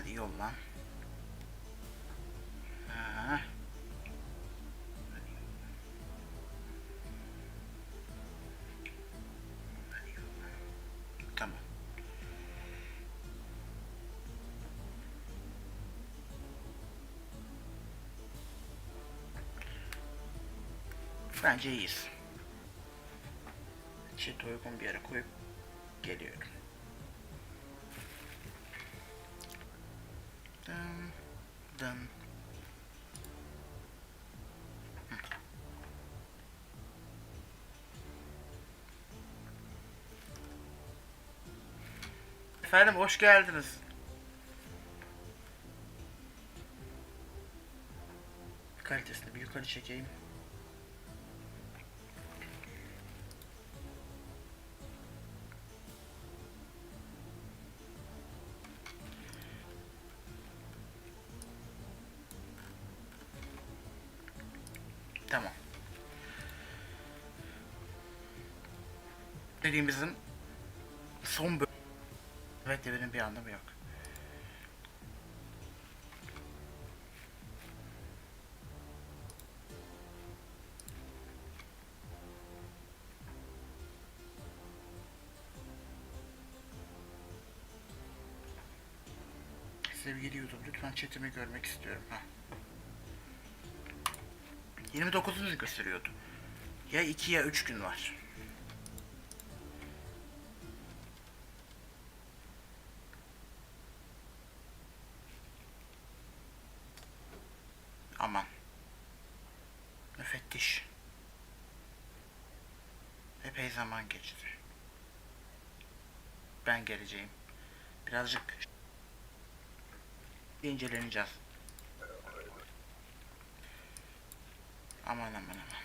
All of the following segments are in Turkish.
Hadi yolla. Ha. Hadi yolla. Hadi yolla. Tamam. Bence iyiyiz. Chat uygun bir yere koyup geliyorum. Hı. Efendim hoş geldiniz. Kalitesini bir yukarı çekeyim. Dediğimizin son bölüm. Evet demenin bir anlamı yok. Sevgili YouTube lütfen chatimi görmek istiyorum. Heh. 29'unu gösteriyordu. Ya 2 ya 3 gün var. Aman. Müfettiş. Epey zaman geçti. Ben geleceğim. Birazcık inceleneceğiz. Aman aman aman.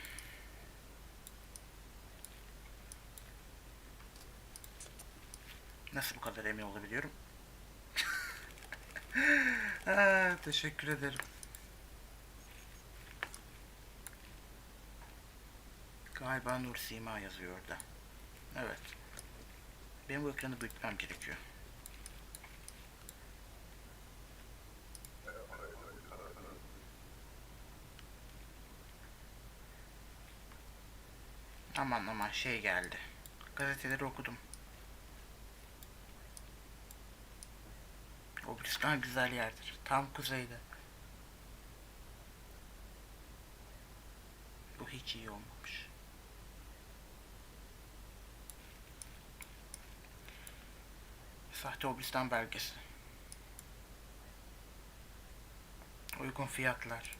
Nasıl bu kadar emin olabiliyorum? Aa, teşekkür ederim. Galiba Nur Sima yazıyor orada. Evet. Benim bu ekranı büyütmem gerekiyor. Aman aman şey geldi. Gazeteleri okudum. Obristan güzel yerdir. Tam kuzeyde. Bu hiç iyi olmamış. Sahte Obristan belgesi. Uygun fiyatlar.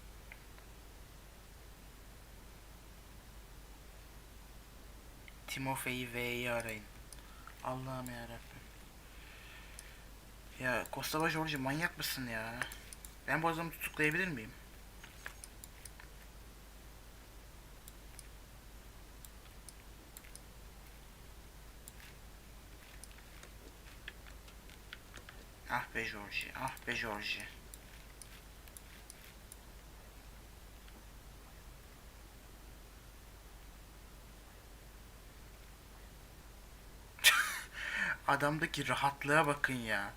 Timofey'i V'yi arayın. Allah'ım yarabbim. Ya Kostava George manyak mısın ya? Ben bu adamı tutuklayabilir miyim? Ah be Georgie, ah be Georgie. Adamdaki rahatlığa bakın ya.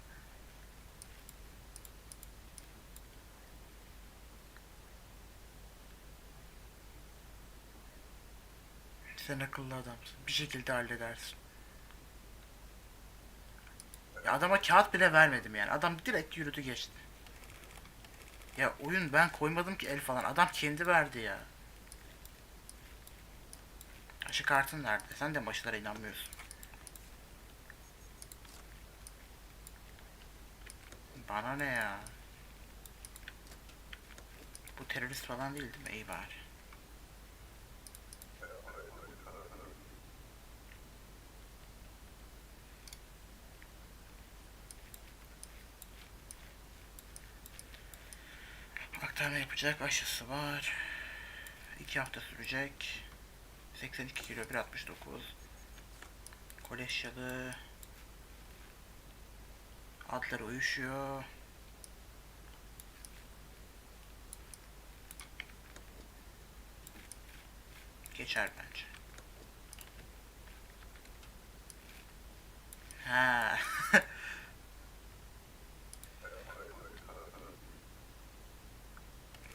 Sen akıllı adamsın. Bir şekilde halledersin. Adama kağıt bile vermedim yani. Adam direkt yürüdü geçti. Ya oyun ben koymadım ki el falan. Adam kendi verdi ya. Aşı kartın nerede? Sen de başlara inanmıyorsun. Bana ne ya? Bu terörist falan değil değil mi? İyi bari. Aktarma yapacak aşısı var. 2 hafta sürecek. 82 kilo 1.69. Koleşyalı. Adları uyuşuyor. Geçer bence. Ha.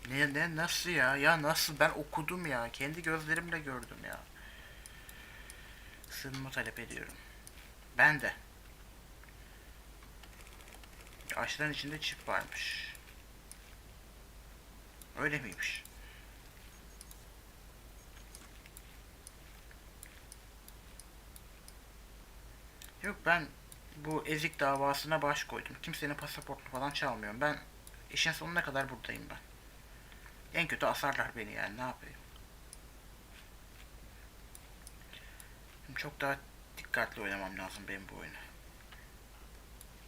Ne ne nasıl ya? Ya nasıl? Ben okudum ya. Kendi gözlerimle gördüm ya. Sığınma talep ediyorum. Ben de. Aşıların içinde çip varmış. Öyle miymiş? Yok ben bu ezik davasına baş koydum. Kimsenin pasaportunu falan çalmıyorum. Ben işin sonuna kadar buradayım ben. En kötü asarlar beni yani ne yapayım. Çok daha dikkatli oynamam lazım benim bu oyunu.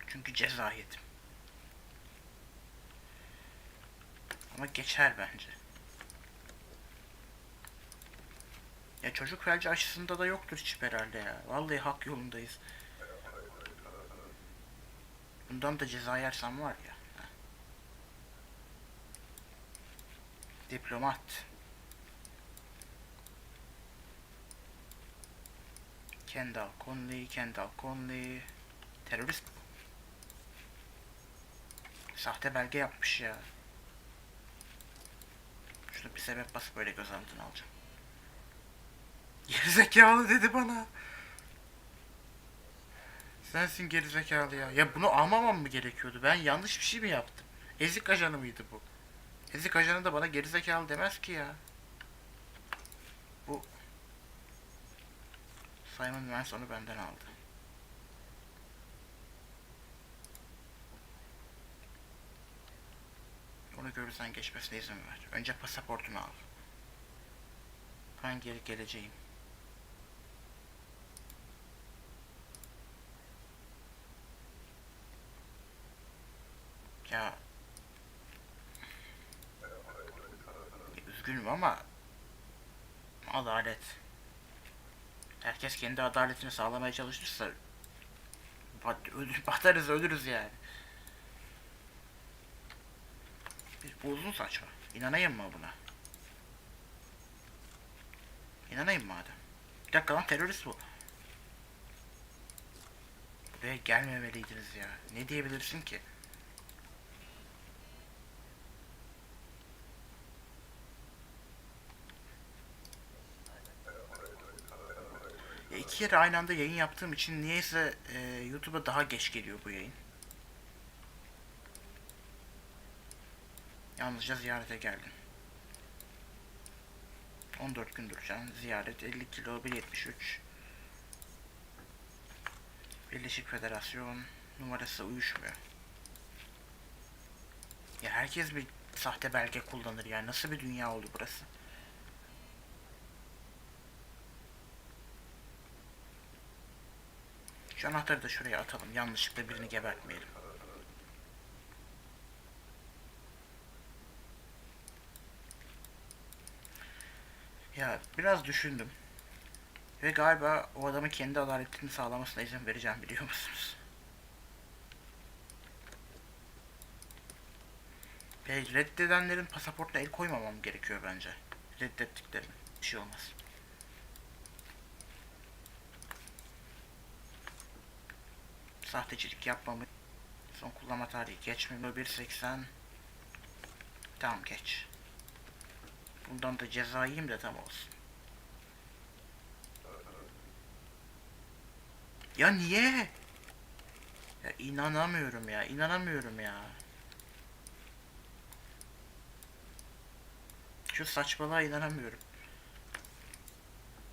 Çünkü ceza. Ama geçer bence. Ya çocuk felci aşısında da yoktur çip herhalde ya. Vallahi hak yolundayız. Bundan da ceza yersem var ya. ha. Diplomat. Kendall Conley, Kendall Conley. Terörist. Sahte belge yapmış ya. Şunu bir sebep basıp böyle gözaltına alacağım. Gerizekalı dedi bana. Sensin gerizekalı ya. Ya bunu almamam mı gerekiyordu? Ben yanlış bir şey mi yaptım? Ezik ajanı mıydı bu? Ezik ajanı da bana gerizekalı demez ki ya. Bu Simon Vance onu benden aldı. Onu görürsen geçmesine izin ver. Önce pasaportunu al. Ben geri geleceğim. Ya üzgünüm ama adalet. Herkes kendi adaletini sağlamaya çalışırsa ölür, batarız ölürüz yani. Bu uzun saçma. İnanayım mı buna? İnanayım madem. Bir dakika lan terörist bu. Buraya gelmemeliydiniz ya. Ne diyebilirsin ki? İki kere aynı anda yayın yaptığım için niyeyse e, YouTube'a daha geç geliyor bu yayın. Yalnızca ziyarete geldim. 14 gün duracağım. Ziyaret 50 kilo 1.73. Birleşik Federasyon numarası uyuşmuyor. Ya herkes bir sahte belge kullanır yani nasıl bir dünya oldu burası? Şu anahtarı da şuraya atalım. Yanlışlıkla birini gebertmeyelim. Ya biraz düşündüm. Ve galiba o adamın kendi adaletini sağlamasına izin vereceğim biliyor musunuz? Ve reddedenlerin pasaportuna el koymamam gerekiyor bence. Reddettiklerin. Bir şey olmaz. Sahtecilik yapmamı. Son kullanma tarihi geçmemi 1.80. Tamam geç. Bundan da ceza yiyeyim de tam olsun. Ya niye? Ya inanamıyorum ya, inanamıyorum ya. Şu saçmalığa inanamıyorum.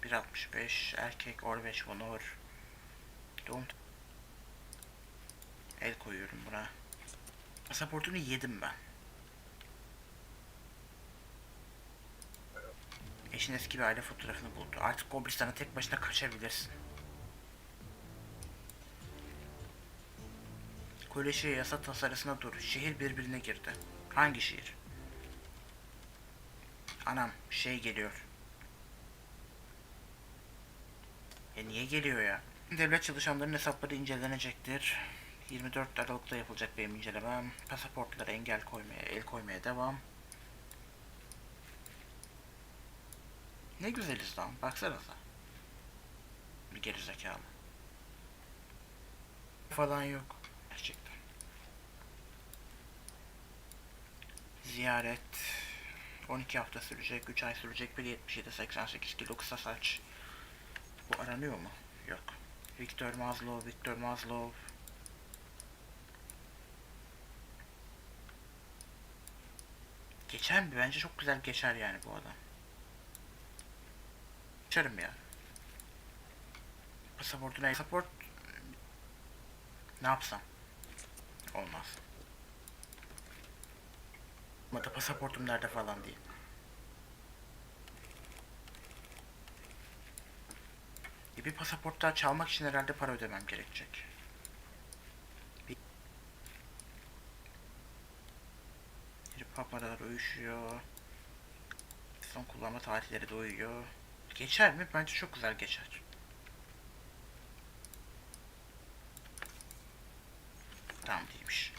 1.65 erkek Orbeç Honor. Don't El koyuyorum buna. Pasaportunu yedim ben. Eşin eski bir aile fotoğrafını buldu. Artık Gobristan'a tek başına kaçabilirsin. Kolejiye yasa tasarısına dur. Şehir birbirine girdi. Hangi şehir? Anam şey geliyor. E niye geliyor ya? Devlet çalışanlarının hesapları incelenecektir. 24 Aralık'ta yapılacak benim incelemem. Pasaportlara engel koymaya, el koymaya devam. Ne güzeliz lan, baksanıza. Bir gerizekalı. Falan yok. Gerçekten. Ziyaret. 12 hafta sürecek, 3 ay sürecek, 1.77-88 kilo kısa saç. Bu aranıyor mu? Yok. Victor Maslow, Victor Maslow. Geçer mi? Bence çok güzel geçer yani bu adam. Geçerim ya. Pasaportuna pasaport ne yapsam? Olmaz. Ama da pasaportum nerede falan değil. E bir pasaport daha çalmak için herhalde para ödemem gerekecek. Bir... Bir paparalar uyuşuyor. Son kullanma tarihleri de uyuyor. Geçer mi? Bence çok güzel geçer. Tamam değilmiş.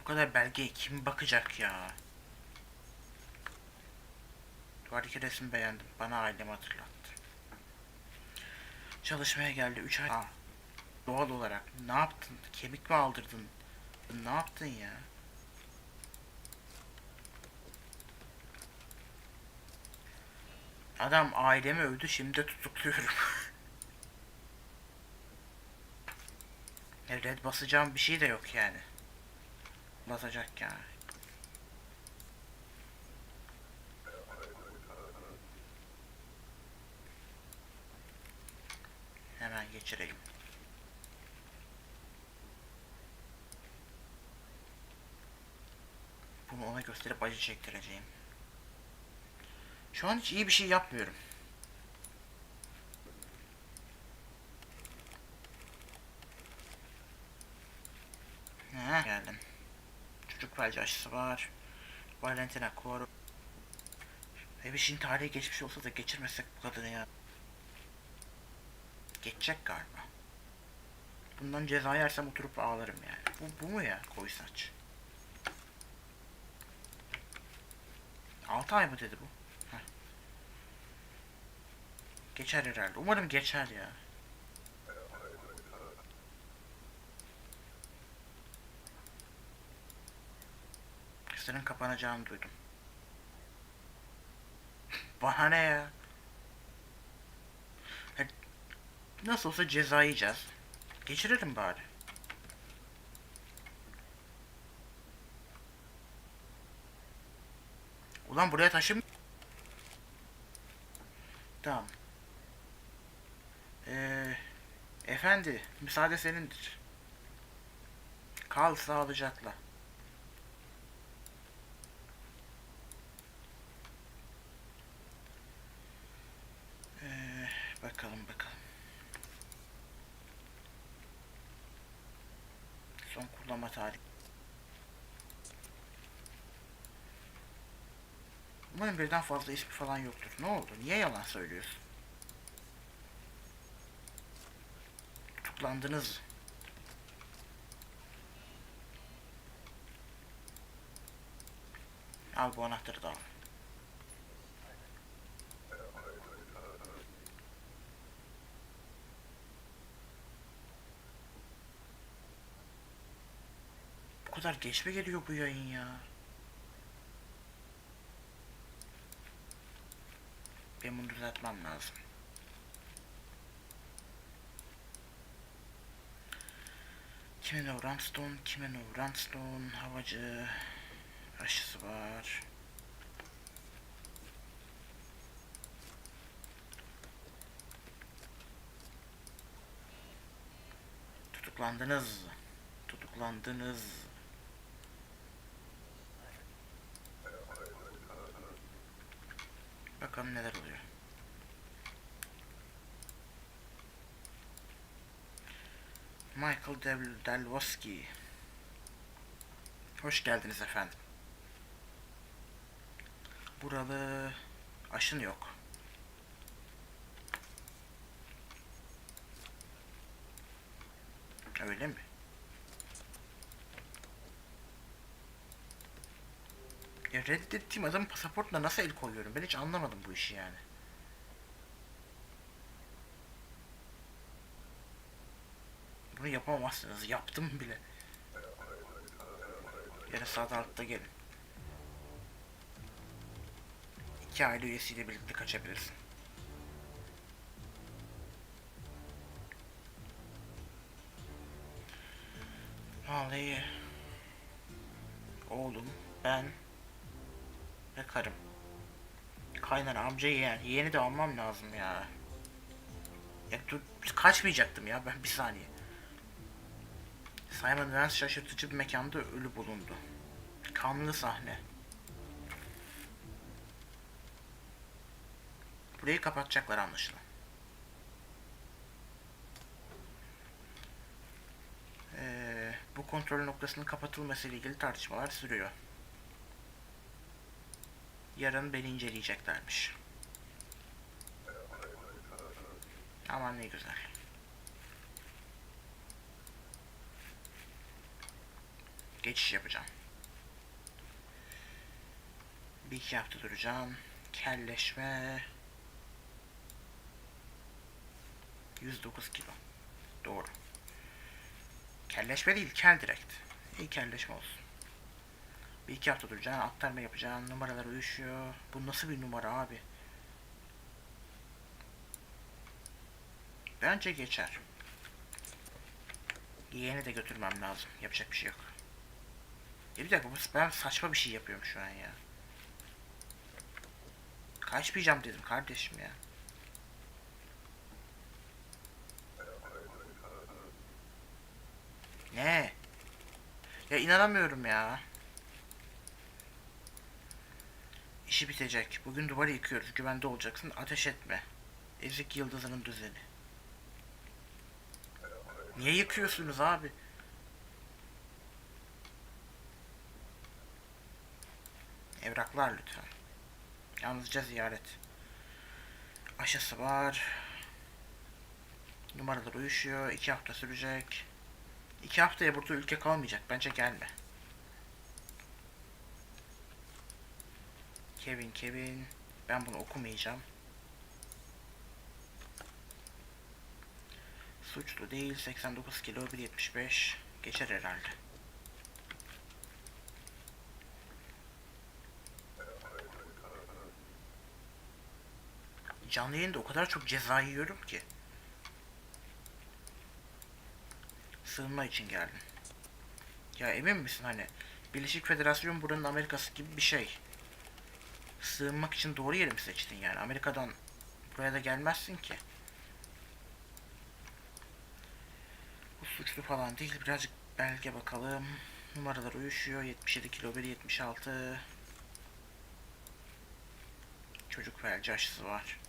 Bu kadar belgeye kim bakacak ya? Duvardaki resim beğendim. Bana ailemi hatırlattı. Çalışmaya geldi 3 ay. Aa, doğal olarak ne yaptın? Kemik mi aldırdın? Ne yaptın ya? Adam ailemi övdü şimdi tutukluyorum. Ya Red basacağım bir şey de yok yani. Basacak yani. Geçireyim. Bunu ona gösterip acı çektireceğim. Şu an hiç iyi bir şey yapmıyorum. Heh, geldim. Çocuk felci aşısı var. Valentina Koro. Bebişin tarihi geçmiş olsa da geçirmesek bu kadını ya. Geçecek galiba. Bundan ceza yersem oturup ağlarım yani. Bu, bu mu ya koyu saç? 6 ay mı dedi bu? Heh. Geçer herhalde. Umarım geçer ya. Kızların kapanacağını duydum. Bana ne ya? E, Nasıl olsa ceza yiyeceğiz. Geçirelim bari. Ulan buraya taşım... Tamam. Ee, efendi, müsaade senindir. Kal sağlıcakla. Ee, bakalım bakalım. Son kullanma tarihi. Umarım birden fazla ismi falan yoktur. Ne oldu? Niye yalan söylüyorsun? Tutuklandınız. Al bu anahtarı da al. Kadar geç mi geliyor bu yayın ya? Ben bunu düzeltmem lazım. Kimin o Ramstone, kimin o Ramstone, havacı, aşısı var. Tutuklandınız. Tutuklandınız. Bakalım neler oluyor. Michael Del Delwoski. Hoş geldiniz efendim. Buralı aşın yok. Öyle mi? Ya reddettiğim adamın pasaportuna nasıl el koyuyorum? Ben hiç anlamadım bu işi yani. Bunu yapamazsınız. Yaptım bile. Yine sağda altta gelin. İki aile üyesiyle birlikte kaçabilirsin. Vallahi oğlum ben ve karım. Kaynana amca yeğen. Yeğeni de almam lazım ya. Ya dur kaçmayacaktım ya ben bir saniye. Simon Vance şaşırtıcı bir mekanda ölü bulundu. Kanlı sahne. Burayı kapatacaklar anlaşılan. Ee, bu kontrol noktasının kapatılması ile ilgili tartışmalar sürüyor. Yarın beni inceleyeceklermiş. Aman ne güzel. Geçiş yapacağım. Bir iki hafta duracağım. Kelleşme. 109 kilo. Doğru. Kelleşme değil, kel direkt. İyi kelleşme olsun. Bir iki hafta duracaksın, aktarma yapacaksın, numaralar uyuşuyor. Bu nasıl bir numara abi? Bence geçer. Yeğeni de götürmem lazım. Yapacak bir şey yok. Ya bir dakika, ben saçma bir şey yapıyorum şu an ya. Kaçmayacağım dedim kardeşim ya. Ne? Ya inanamıyorum ya. İşi bitecek. Bugün duvarı yıkıyoruz. Güvende olacaksın. Ateş etme. Ezik yıldızının düzeni. Niye yıkıyorsunuz abi? Evraklar lütfen. Yalnızca ziyaret. Aşısı var. Numaralar uyuşuyor. İki hafta sürecek. İki haftaya burada ülke kalmayacak. Bence gelme. Kevin Kevin. Ben bunu okumayacağım. Suçlu değil. 89 kilo 1.75. Geçer herhalde. Canlı yayında o kadar çok ceza yiyorum ki. Sığınma için geldim. Ya emin misin hani? Birleşik Federasyon buranın Amerikası gibi bir şey. Sığınmak için doğru yeri mi seçtin yani? Amerika'dan buraya da gelmezsin ki. Bu suçlu falan değil. Birazcık belge bakalım. Numaralar uyuşuyor. 77 kilo 1 76. Çocuk felci aşısı var.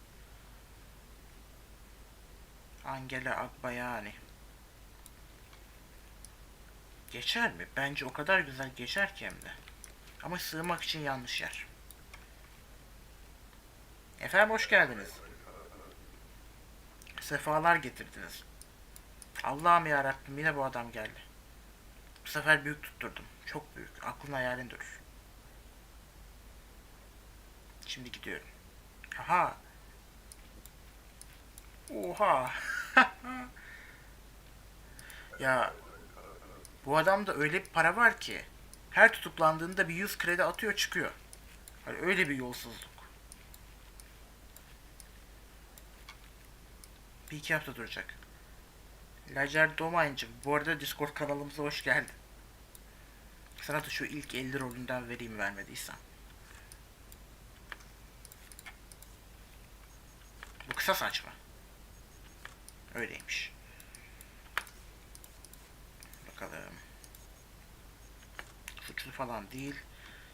Angela Agbayani. Geçer mi? Bence o kadar güzel geçer ki hem de. Ama sığmak için yanlış yer. Efendim hoş geldiniz. Sefalar getirdiniz. Allah'ım ya Rabbim yine bu adam geldi. Bu sefer büyük tutturdum. Çok büyük. Aklın hayalin durur. Şimdi gidiyorum. Aha. Oha. ya bu adamda öyle bir para var ki her tutuklandığında bir 100 kredi atıyor çıkıyor. Hani öyle bir yolsuzluk. Bir iki hafta duracak. Lacer Domayncım bu arada Discord kanalımıza hoş geldin. Sana da şu ilk 50 rolünden vereyim vermediysen. Bu kısa saç mı? Öyleymiş. Bakalım. Suçlu falan değil.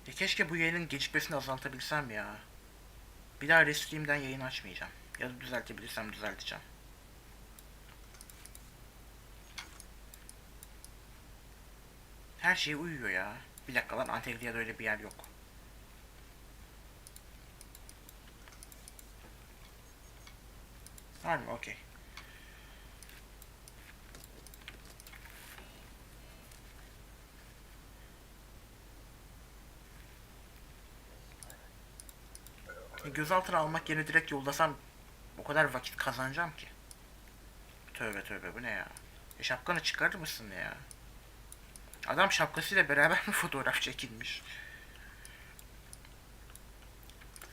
Ya keşke bu yayının gecikmesini azaltabilsem ya. Bir daha Restream'den yayın açmayacağım. Ya da düzeltebilirsem düzelteceğim. Her şey uyuyor ya. Bir dakika lan Antalya'da öyle bir yer yok. Var mı? Okey. Gözaltına almak yerine direkt yollasam o kadar vakit kazanacağım ki. Tövbe tövbe bu ne ya? E şapkanı çıkarır mısın ya? Adam şapkasıyla beraber mi fotoğraf çekilmiş?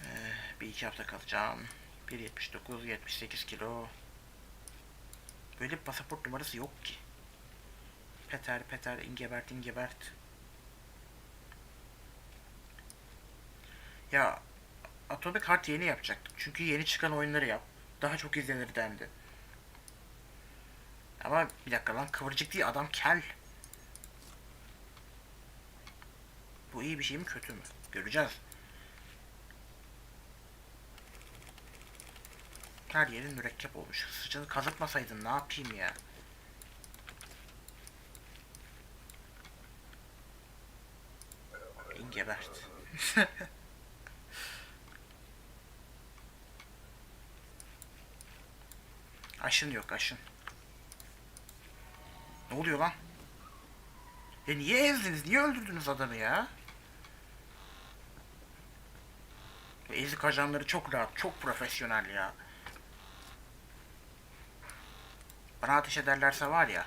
Ee, bir iki hafta kalacağım. 1.79, 78 kilo. Böyle bir pasaport numarası yok ki. Peter, Peter, Ingebert, Ingebert. Ya Atomic Heart yeni yapacaktık. Çünkü yeni çıkan oyunları yap. Daha çok izlenir dendi. Ama bir dakika lan kıvırcık değil adam kel. Bu iyi bir şey mi kötü mü? Göreceğiz. Her yerin mürekkep olmuş. Sıçanı kazıtmasaydın ne yapayım ya? Ingebert. aşın yok aşın. Ne oluyor lan? E niye ezdiniz? Niye öldürdünüz adamı ya? Ezik ajanları çok rahat, çok profesyonel ya. Bana ateş ederlerse var ya.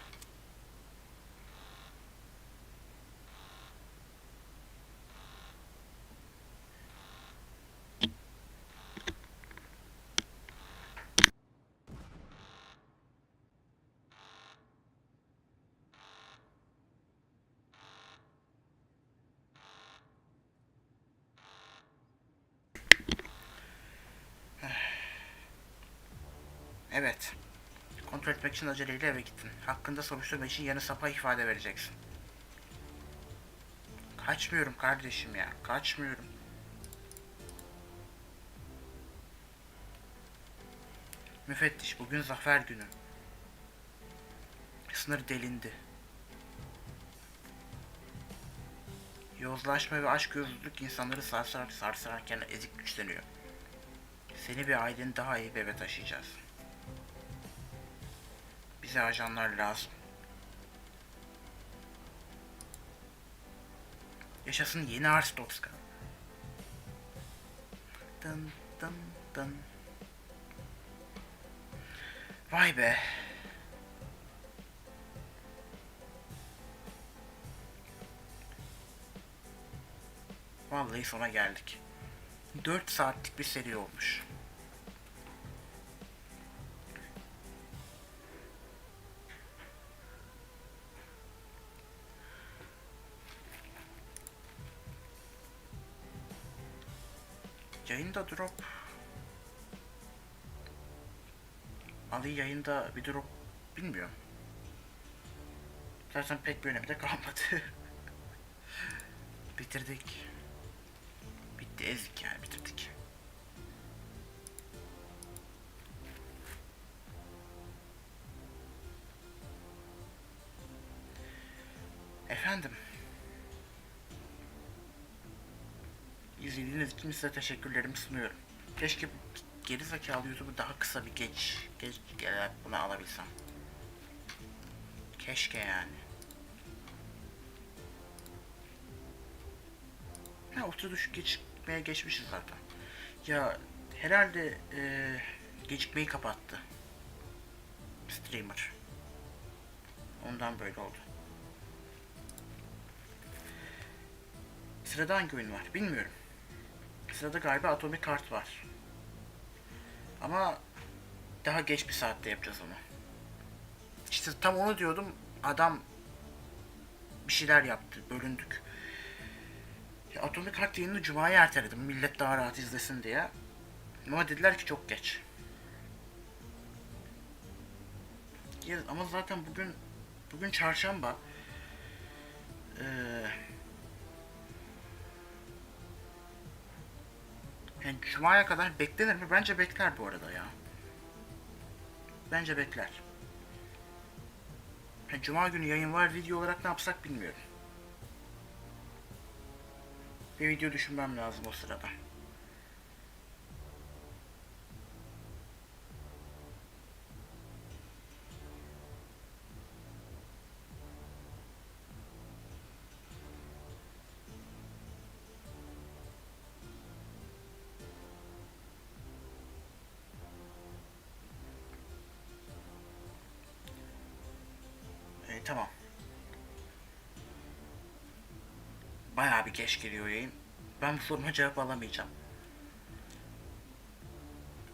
Evet. Kontrol etmek için aceleyle eve gittin. Hakkında soruşturma için yarın sabah ifade vereceksin. Kaçmıyorum kardeşim ya. Kaçmıyorum. Müfettiş, bugün zafer günü. Sınır delindi. Yozlaşma ve aşk gözlülük insanları sarsarak sarsarken ezik güçleniyor. Seni ve aileni daha iyi bir eve taşıyacağız. Bize ajanlar lazım. Yaşasın yeni Arstotzka. Dın dın dın. Vay be. Vallahi sona geldik. 4 saatlik bir seri olmuş. Drop. Ali yayında bir drop bilmiyorum. Zaten pek bir önemi de kalmadı. bitirdik. Bitti ezik yani bitirdik. Efendim. İzlediğiniz için size teşekkürlerimi sunuyorum. Keşke geri zekalı YouTube'u daha kısa bir geç, geç gel bunu alabilsem. Keşke yani. Ha ultra düşük gecikmeye geçmişiz zaten. Ya herhalde e, gecikmeyi kapattı. Streamer. Ondan böyle oldu. Sırada hangi oyun var bilmiyorum. Sırada galiba Atomic Heart var. Ama daha geç bir saatte yapacağız onu. İşte tam onu diyordum. Adam bir şeyler yaptı. Bölündük. Ya Atomic Heart yayını Cuma'ya erteledim. Millet daha rahat izlesin diye. Ama dediler ki çok geç. Ya, ama zaten bugün bugün çarşamba. Ee, Yani Cuma'ya kadar beklenir mi? Bence bekler bu arada ya. Bence bekler. Yani Cuma günü yayın var video olarak ne yapsak bilmiyorum. Bir video düşünmem lazım o sırada. Tamam. Bayağı bir geç geliyor yayın. Ben bu soruma cevap alamayacağım.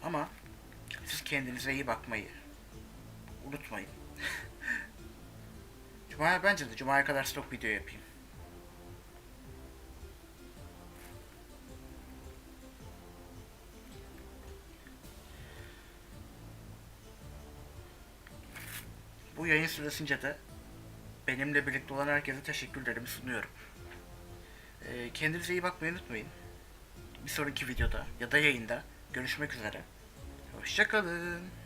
Ama siz kendinize iyi bakmayı unutmayın. Cuma'ya bence de Cuma'ya kadar stok video yapayım. Bu yayın süresince de benimle birlikte olan herkese teşekkürlerimi sunuyorum. Ee, kendinize iyi bakmayı unutmayın. Bir sonraki videoda ya da yayında görüşmek üzere. Hoşçakalın.